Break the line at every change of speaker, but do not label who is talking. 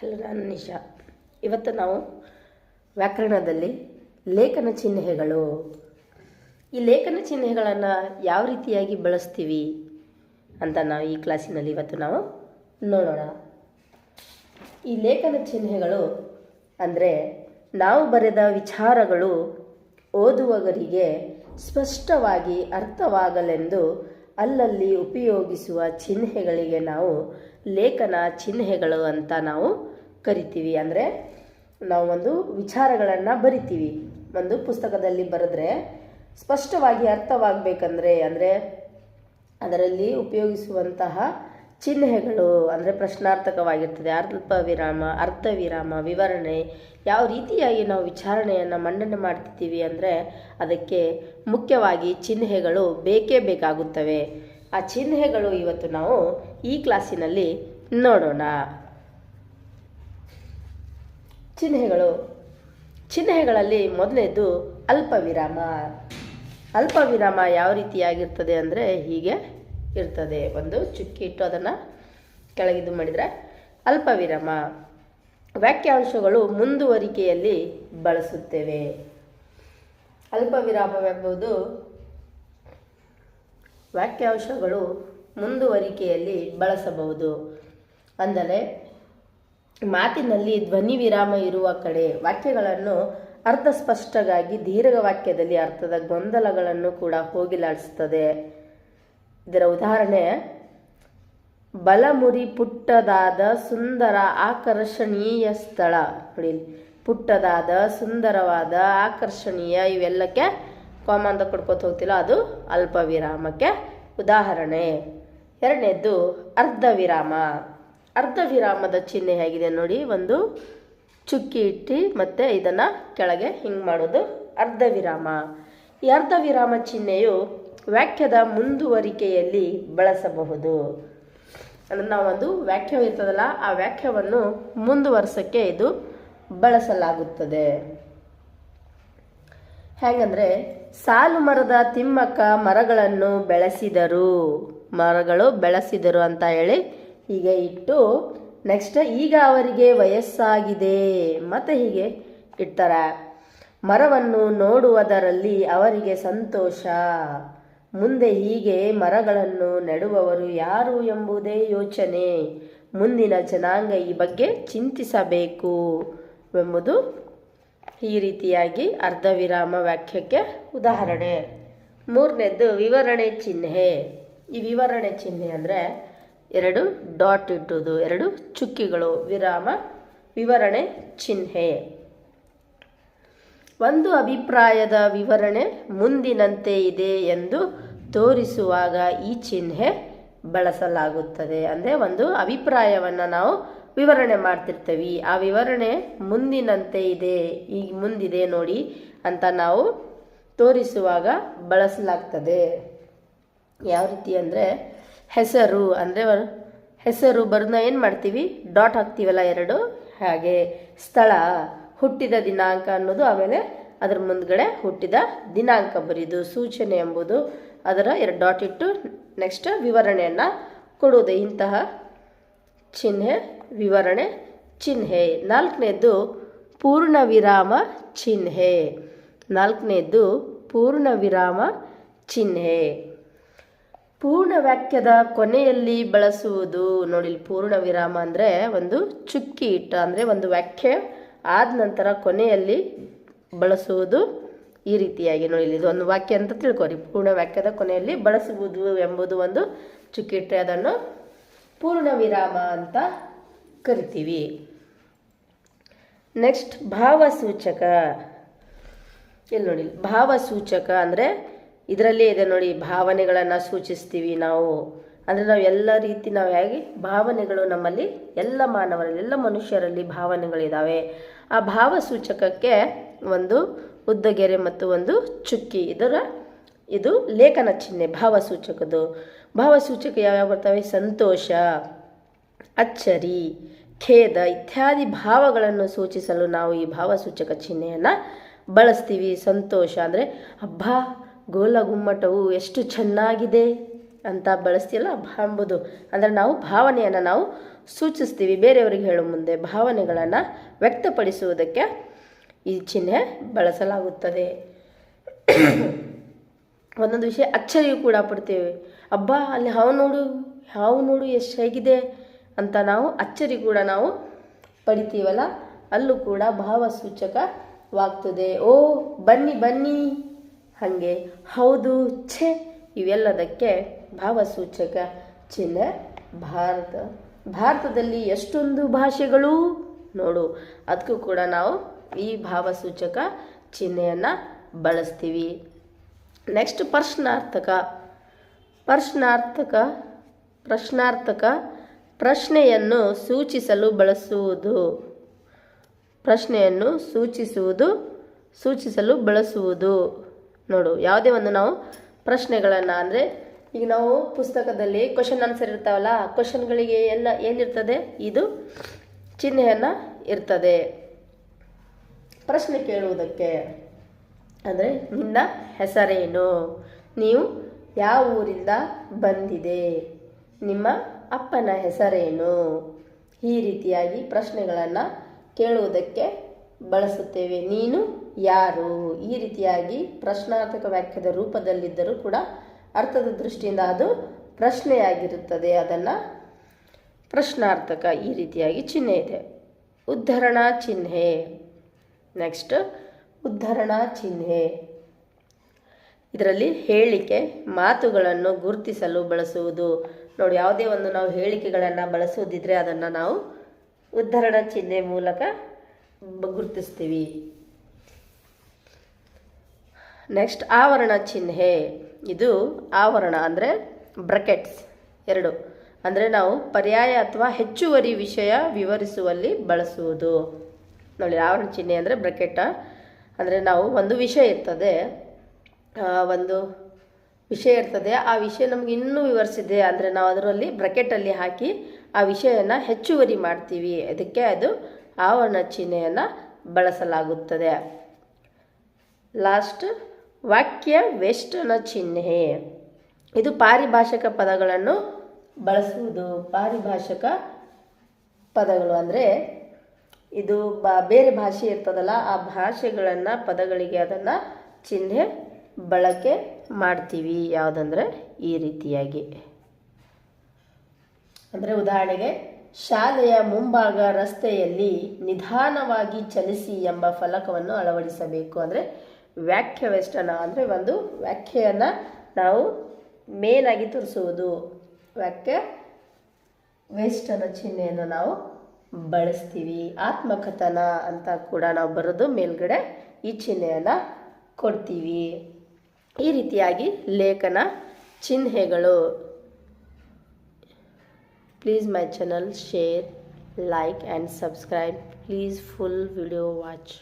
Hello, ನಾನು ಇವತ್ತು ನಾವು ವ್ಯಾಕರಣದಲ್ಲಿ ಲೇಖನ ಚಿಹ್ನೆಗಳು. ಈ ಲೇಖನ ಚಿಹ್ನೆಗಳನ್ನು ಯಾವ ರೀತಿಯಾಗಿ ಬಳಸ್ತೀವಿ ಅಂತ ನಾವು ಈ ಕ್ಲಾಸಿನಲ್ಲಿ ಇವತ್ತು ನಾವು ನೋಡೋಣ. ಈ ಲೇಖನ ಚಿಹ್ನೆಗಳು ಅಂದರೆ ನಾವು ಬರೆದ ವಿಚಾರಗಳು ಓದುವವರಿಗೆ ಸ್ಪಷ್ಟವಾಗಿ ಅರ್ಥವಾಗಲೆಂದು ಅಲ್ಲಲ್ಲಿ ಉಪಯೋಗಿಸುವ ಚಿಹ್ನೆಗಳಿಗೆ ನಾವು ಲೇಖನ ಚಿಹ್ನೆಗಳು ಅಂತ ನಾವು ಕರಿತೀವಿ ಅಂದರೆ ನಾವು ಒಂದು ವಿಚಾರಗಳನ್ನು ಬರಿತೀವಿ. ಒಂದು ಪುಸ್ತಕದಲ್ಲಿ ಬರೆದ್ರೆ ಸ್ಪಷ್ಟವಾಗಿ ಅರ್ಥವಾಗಬೇಕಂದ್ರೆ ಅಂದರೆ ಅದರಲ್ಲಿ ಉಪಯೋಗಿಸುವಂತಹ ಚಿಹ್ನೆಗಳು ಅಂದರೆ ಪ್ರಶ್ನಾರ್ಥಕವಾಗಿರ್ತದೆ. ಅಲ್ಪ ವಿರಾಮ ಅರ್ಥ ವಿರಾಮ ವಿವರಣೆ, ಯಾವ ರೀತಿಯಾಗಿ ನಾವು ವಿಚಾರಣೆಯನ್ನು ಮಂಡನೆ ಮಾಡ್ತಿದ್ದೀವಿ ಅಂದರೆ ಅದಕ್ಕೆ ಮುಖ್ಯವಾಗಿ ಚಿಹ್ನೆಗಳು ಬೇಕೇ ಬೇಕಾಗುತ್ತವೆ. ಆ ಚಿಹ್ನೆಗಳು ಇವತ್ತು ನಾವು ಈ ಕ್ಲಾಸಿನಲ್ಲಿ ನೋಡೋಣ. ಚಿಹ್ನೆಗಳು. ಚಿಹ್ನೆಗಳಲ್ಲಿ ಮೊದಲನೇದು ಅಲ್ಪವಿರಾಮ. ಅಲ್ಪವಿರಾಮ ಅಲ್ಪ ವಿರಾಮ ಯಾವ ರೀತಿಯಾಗಿರ್ತದೆ ಅಂದರೆ ಹೀಗೆ ಇರ್ತದೆ. ಒಂದು ಚುಕ್ಕಿ ಇಟ್ಟು ಅದನ್ನು ಕೆಳಗಿದು ಮಾಡಿದರೆ ಅಲ್ಪವಿರಾಮ. ವಾಕ್ಯಾಂಶಗಳು ಮುಂದುವರಿಕೆಯಲ್ಲಿ ಬಳಸುತ್ತೇವೆ. ಅಲ್ಪವಿರಾಮವೆಂಬುದು ವಾಕ್ಯಾಂಶಗಳು ಮುಂದುವರಿಕೆಯಲ್ಲಿ ಬಳಸಬಹುದು. ಅಂದರೆ ಮಾತಿನಲ್ಲಿ ಧ್ವನಿ ವಿರಾಮ ಇರುವ ಕಡೆ ವಾಕ್ಯಗಳನ್ನು ಅರ್ಥ ಸ್ಪಷ್ಟಗಾಗಿ ದೀರ್ಘ ವಾಕ್ಯದಲ್ಲಿ ಅರ್ಥದ ಗೊಂದಲಗಳನ್ನು ಕೂಡ ಹೋಗಿಲಾಡಿಸುತ್ತದೆ. ಇದರ ಉದಾಹರಣೆ, ಬಲಮುರಿ ಪುಟ್ಟದಾದ ಸುಂದರ ಆಕರ್ಷಣೀಯ ಸ್ಥಳ. ನೋಡಿ, ಪುಟ್ಟದಾದ, ಸುಂದರವಾದ, ಆಕರ್ಷಣೀಯ ಇವೆಲ್ಲಕ್ಕೆ ಅಂತ ಕೊಡ್ಕೊತ ಹೋಗ್ತಿಲ್ಲ, ಅದು ಅಲ್ಪ ವಿರಾಮಕ್ಕೆ ಉದಾಹರಣೆ. ಎರಡನೇದ್ದು ಅರ್ಧ ವಿರಾಮ ಅರ್ಧ ವಿರಾಮದ ಚಿಹ್ನೆ ಹೇಗಿದೆ ನೋಡಿ, ಒಂದು ಚುಕ್ಕಿ ಇಟ್ಟು ಮತ್ತು ಇದನ್ನು ಕೆಳಗೆ ಹಿಂಗೆ ಮಾಡೋದು ಅರ್ಧ ವಿರಾಮ. ಈ ಅರ್ಧ ವಿರಾಮ ಚಿಹ್ನೆಯು ವಾಕ್ಯದ ಮುಂದುವರಿಕೆಯಲ್ಲಿ ಬಳಸಬಹುದು. ಅಂದರೆ ನಾವೊಂದು ವಾಕ್ಯ ಇರ್ತದಲ್ಲ, ಆ ವ್ಯಾಖ್ಯವನ್ನು ಮುಂದುವರ್ಸೋಕ್ಕೆ ಇದು ಬಳಸಲಾಗುತ್ತದೆ. ಹೇಗಂದ್ರೆ, ಸಾಲು ಮರದ ತಿಮ್ಮಕ್ಕ ಮರಗಳನ್ನು ಬೆಳೆಸಿದರು. ಮರಗಳು ಬೆಳೆಸಿದರು ಅಂತ ಹೇಳಿ ಹೀಗೆ ಇಟ್ಟು ನೆಕ್ಸ್ಟ್ ಈಗ ಅವರಿಗೆ ವಯಸ್ಸಾಗಿದೆ. ಮತ್ತೆ ಹೀಗೆ ಇಡ್ತಾರೆ. ಮರವನ್ನು ನೋಡುವುದರಲ್ಲಿ ಅವರಿಗೆ ಸಂತೋಷ. ಮುಂದೆ ಹೀಗೆ ಮರಗಳನ್ನು ನೆಡುವವರು ಯಾರು ಎಂಬುದೇ ಯೋಚನೆ. ಮುಂದಿನ ಜನಾಂಗ ಈ ಬಗ್ಗೆ ಚಿಂತಿಸಬೇಕು ಎಂಬುದು ಈ ರೀತಿಯಾಗಿ ಅರ್ಧ ವಿರಾಮ ವಾಕ್ಯಕ್ಕೆ ಉದಾಹರಣೆ. ಮೂರನೇದ್ದು ವಿವರಣೆ ಚಿಹ್ನೆ. ಈ ವಿವರಣೆ ಚಿಹ್ನೆ ಅಂದರೆ ಎರಡು ಡಾಟ್ ಇಟ್ಟುದು, ಎರಡು ಚುಕ್ಕಿಗಳು, ವಿರಾಮ, ವಿವರಣೆ, ಚಿಹ್ನೆ. ಒಂದು ಅಭಿಪ್ರಾಯದ ವಿವರಣೆ ಮುಂದಿನಂತೆ ಇದೆ ಎಂದು ತೋರಿಸುವಾಗ ಈ ಚಿಹ್ನೆ ಬಳಸಲಾಗುತ್ತದೆ. ಅಂದರೆ ಒಂದು ಅಭಿಪ್ರಾಯವನ್ನು ನಾವು ವಿವರಣೆ ಮಾಡ್ತಿರ್ತೀವಿ. ಆ ವಿವರಣೆ ಮುಂದಿನಂತೆ ಇದೆ ಈಗ ಮುಂದಿದೆ ನೋಡಿ ಅಂತ ನಾವು ತೋರಿಸುವಾಗ ಬಳಸಲಾಗ್ತದೆ. ಯಾವ ರೀತಿ ಅಂದರೆ ಹೆಸರು ಅಂದರೆ ಹೆಸರು ಬರೋದನ್ನ ಏನು ಮಾಡ್ತೀವಿ? ಡಾಟ್ ಹಾಕ್ತೀವಲ್ಲ ಎರಡು? ಹಾಗೆ ಸ್ಥಳ, ಹುಟ್ಟಿದ ದಿನಾಂಕ ಅನ್ನೋದು ಆಮೇಲೆ ಅದರ ಮುಂದ್ಗಡೆ ಹುಟ್ಟಿದ ದಿನಾಂಕ ಬರೀದು ಸೂಚನೆ ಎಂಬುದು. ಅದರ ಎರಡು ಡಾಟ್ ಇಟ್ಟು ನೆಕ್ಸ್ಟ್ ವಿವರಣೆಯನ್ನು ಕೊಡುವುದು. ಇಂತಹ ಚಿಹ್ನೆ, ವಿವರಣೆ, ಚಿಹ್ನೆ. ನಾಲ್ಕನೇದ್ದು ಪೂರ್ಣ ವಿರಾಮ ಚಿಹ್ನೆ. ನಾಲ್ಕನೇದ್ದು ಪೂರ್ಣ ವಿರಾಮ ಚಿಹ್ನೆ. ವಾಕ್ಯದ ಕೊನೆಯಲ್ಲಿ ಬಳಸುವುದು ನೋಡಿ ಪೂರ್ಣ ವಿರಾಮ ಅಂದರೆ ಒಂದು ಚುಕ್ಕಿ ಇಟ್ಟ ಅಂದರೆ ಒಂದು ವಾಕ್ಯ ಆದ ನಂತರ ಕೊನೆಯಲ್ಲಿ ಬಳಸುವುದು ಈ ರೀತಿಯಾಗಿ ನೋಡಿ ಇದು ಒಂದು ವಾಕ್ಯ ಅಂತ ತಿಳ್ಕೊರಿ. ಪೂರ್ಣ ವಾಕ್ಯದ ಕೊನೆಯಲ್ಲಿ ಬಳಸುವುದು ಎಂಬುದು ಒಂದು ಚುಕ್ಕಿ ಇಟ್ಟರೆ ಅದನ್ನು ಪೂರ್ಣ ವಿರಾಮ ಅಂತ ಕರಿತೀವಿ. ನೆಕ್ಸ್ಟ್ ಭಾವಸೂಚಕ. ಇಲ್ಲಿ ನೋಡಿ ಭಾವಸೂಚಕ ಅಂದರೆ ಇದರಲ್ಲೇ ಇದೆ ನೋಡಿ, ಭಾವನೆಗಳನ್ನು ಸೂಚಿಸ್ತೀವಿ ನಾವು. ಅಂದರೆ ನಾವು ಎಲ್ಲ ರೀತಿ ನಾವು ಹೇಗೆ ಭಾವನೆಗಳು ನಮ್ಮಲ್ಲಿ, ಎಲ್ಲ ಮಾನವರಲ್ಲಿ, ಎಲ್ಲ ಮನುಷ್ಯರಲ್ಲಿ ಭಾವನೆಗಳಿದ್ದಾವೆ ಆ ಭಾವ ಸೂಚಕಕ್ಕೆ ಒಂದು ಉದ್ದಗೆರೆ ಮತ್ತು ಒಂದು ಚುಕ್ಕಿ, ಇದರ ಇದು ಲೇಖನ ಚಿಹ್ನೆ ಭಾವಸೂಚಕದ್ದು ಭಾವಸೂಚಕ ಯಾವ್ಯಾವ ಬರ್ತವೆ? ಸಂತೋಷ, ಅಚ್ಚರಿ, ಖೇದ ಇತ್ಯಾದಿ ಭಾವಗಳನ್ನು ಸೂಚಿಸಲು ನಾವು ಈ ಭಾವಸೂಚಕ ಚಿಹ್ನೆಯನ್ನು ಬಳಸ್ತೀವಿ. ಸಂತೋಷ ಅಂದರೆ ಹಬ್ಬ ಗೋಲ ಗುಮ್ಮಟವು ಎಷ್ಟು ಚೆನ್ನಾಗಿದೆ ಅಂತ ಬಳಸ್ತೀವಲ್ಲ ಎಂಬುದು ಅಂದರೆ ನಾವು ಭಾವನೆಯನ್ನು ನಾವು ಸೂಚಿಸ್ತೀವಿ. ಬೇರೆಯವರಿಗೆ ಹೇಳೋ ಮುಂದೆ. ಭಾವನೆಗಳನ್ನು ವ್ಯಕ್ತಪಡಿಸುವುದಕ್ಕೆ ಈ ಚಿಹ್ನೆ ಬಳಸಲಾಗುತ್ತದೆ. ಒಂದೊಂದು ವಿಷಯ ಅಚ್ಚರಿಯು ಕೂಡ ಪಡ್ತೀವಿ. ಅಬ್ಬಾ, ಅಲ್ಲಿ ಹಾವು ನೋಡು ಹಾವು ನೋಡು ಎಷ್ಟು ಹೇಗಿದೆ ಅಂತ ನಾವು ಅಚ್ಚರಿ ಕೂಡ ನಾವು ಪಡಿತೀವಲ್ಲ, ಅಲ್ಲೂ ಕೂಡ ಭಾವಸೂಚಕವಾಗ್ತದೆ. ಓ, ಬನ್ನಿ ಬನ್ನಿ. ಹಾಗೆ ಹೌದು ಛೆ ಇವೆಲ್ಲದಕ್ಕೆ ಭಾವಸೂಚಕ ಚಿಹ್ನ ಭಾರತ. ಭಾರತದಲ್ಲಿ ಎಷ್ಟೊಂದು ಭಾಷೆಗಳು? ನೋಡು ಅದಕ್ಕೂ ಕೂಡ ನಾವು ಈ ಭಾವಸೂಚಕ ಚಿಹ್ನೆಯನ್ನು ಬಳಸ್ತೀವಿ. ನೆಕ್ಸ್ಟ್ ಪ್ರಶ್ನಾರ್ಥಕ. ಪ್ರಶ್ನಾರ್ಥಕ ಪ್ರಶ್ನಾರ್ಥಕ ಪ್ರಶ್ನೆಯನ್ನು ಸೂಚಿಸಲು ಬಳಸುವುದು. ಪ್ರಶ್ನೆಯನ್ನು ಸೂಚಿಸುವುದು, ಸೂಚಿಸಲು ಬಳಸುವುದು. ನೋಡು, ಯಾವುದೇ ಒಂದು ನಾವು ಪ್ರಶ್ನೆಗಳನ್ನು, ಅಂದರೆ ಈಗ ನಾವು ಪುಸ್ತಕದಲ್ಲಿ ಕ್ವಶನ್ ಆನ್ಸರ್ ಇರ್ತಾವಲ್ಲ ಕ್ವಶನ್ಗಳಿಗೆ ಎಲ್ಲ ಏನಿರ್ತದೆ? ಇದು ಚಿಹ್ನೆಯನ್ನು ಇರ್ತದೆ. ಪ್ರಶ್ನೆ ಕೇಳುವುದಕ್ಕೆ, ಅಂದರೆ ನಿನ್ನ ಹೆಸರೇನು? ನೀವು ಯಾವ ಊರಿಂದ ಬಂದಿದೆ? ನಿಮ್ಮ ಅಪ್ಪನ ಹೆಸರೇನು? ಈ ರೀತಿಯಾಗಿ ಪ್ರಶ್ನೆಗಳನ್ನು ಕೇಳುವುದಕ್ಕೆ ಬಳಸುತ್ತೇವೆ. ನೀನು ಯಾರು? ಈ ರೀತಿಯಾಗಿ ಪ್ರಶ್ನಾರ್ಥಕ ವಾಕ್ಯದ ರೂಪದಲ್ಲಿದ್ದರೂ ಕೂಡ ಅರ್ಥದ ದೃಷ್ಟಿಯಿಂದ ಅದು ಪ್ರಶ್ನೆಯಾಗಿರುತ್ತದೆ. ಅದನ್ನು ಪ್ರಶ್ನಾರ್ಥಕ ಈ ರೀತಿಯಾಗಿ ಚಿಹ್ನೆ ಇದೆ. ಉದ್ಧರಣಾ ಚಿಹ್ನೆ. ನೆಕ್ಸ್ಟ್ ಉದ್ಧರಣಾ ಚಿಹ್ನೆ. ಇದರಲ್ಲಿ ಹೇಳಿಕೆ, ಮಾತುಗಳನ್ನು ಗುರುತಿಸಲು ಬಳಸುವುದು. ನೋಡಿ, ಯಾವುದೇ ಒಂದು ನಾವು ಹೇಳಿಕೆಗಳನ್ನು ಬಳಸುವುದಿದ್ರೆ ಅದನ್ನು ನಾವು ಉದ್ಧರಣ ಚಿಹ್ನೆ ಮೂಲಕ ಗುರುತಿಸ್ತೀವಿ. ನೆಕ್ಸ್ಟ್ ಆವರಣ ಚಿಹ್ನೆ. ಇದು ಆವರಣ ಅಂದರೆ ಬ್ರಕೆಟ್ಸ್. ಎರಡು. ಅಂದರೆ ನಾವು ಪರ್ಯಾಯ ಅಥವಾ ಹೆಚ್ಚುವರಿ ವಿಷಯ ವಿವರಿಸುವಲ್ಲಿ ಬಳಸುವುದು. ನೋಡಿ, ಆವರಣ ಚಿಹ್ನೆ ಅಂದರೆ ಬ್ರಕೆಟ. ಅಂದರೆ ನಾವು ಒಂದು ವಿಷಯ ಇರ್ತದೆ ಒಂದು ವಿಷಯ ಇರ್ತದೆ, ಆ ವಿಷಯ ನಮ್ಗೆ ಇನ್ನೂ ವಿವರಿಸಿದೆ ಅಂದರೆ ನಾವು ಅದರಲ್ಲಿ ಬ್ರಕೆಟಲ್ಲಿ ಹಾಕಿ ಆ ವಿಷಯನ ಹೆಚ್ಚುವರಿ ಮಾಡ್ತೀವಿ. ಅದಕ್ಕೆ ಅದು ಆವರಣ ಚಿಹ್ನೆಯನ್ನು ಬಳಸಲಾಗುತ್ತದೆ. ಲಾಸ್ಟ್ ವಾಕ್ಯ ವೆಸ್ಟನ ಚಿಹ್ನೆ. ಇದು ಪಾರಿಭಾಷಿಕ ಪದಗಳನ್ನು ಬಳಸುವುದು. ಪಾರಿಭಾಷಿಕ ಪದಗಳು ಅಂದರೆ ಇದು ಬ ಬೇರೆ ಭಾಷೆ ಇರ್ತದಲ್ಲ, ಆ ಭಾಷೆಗಳನ್ನು, ಪದಗಳಿಗೆ ಅದನ್ನು ಚಿಹ್ನೆ ಬಳಕೆ ಮಾಡ್ತೀವಿ. ಯಾವುದಂದ್ರೆ ಈ ರೀತಿಯಾಗಿ. ಅಂದರೆ ಉದಾಹರಣೆಗೆ, ಶಾಲೆಯ ಮುಂಭಾಗ ರಸ್ತೆಯಲ್ಲಿ ನಿಧಾನವಾಗಿ ಚಲಿಸಿ ಎಂಬ ಫಲಕವನ್ನು ಅಳವಡಿಸಬೇಕು. ಅಂದರೆ ವ್ಯಾಖ್ಯ ವೆಷ್ಟನ ಅಂದರೆ ಒಂದು ವ್ಯಾಖ್ಯೆಯನ್ನು ನಾವು ಮೇನಾಗಿ ತೋರಿಸುವುದು. ವ್ಯಾಖ್ಯ ವೇಷ್ಟನ ಚಿಹ್ನೆಯನ್ನು ನಾವು ಬಳಸ್ತೀವಿ. ಆತ್ಮಕಥನ ಅಂತ ಕೂಡ ನಾವು ಬರೋದು ಮೇಲ್ಗಡೆ ಈ ಚಿಹ್ನೆಯನ್ನು ಕೊಡ್ತೀವಿ. ಈ ರೀತಿಯಾಗಿ ಲೇಖನ ಚಿಹ್ನೆಗಳು. Please my channel share like and subscribe please full video watch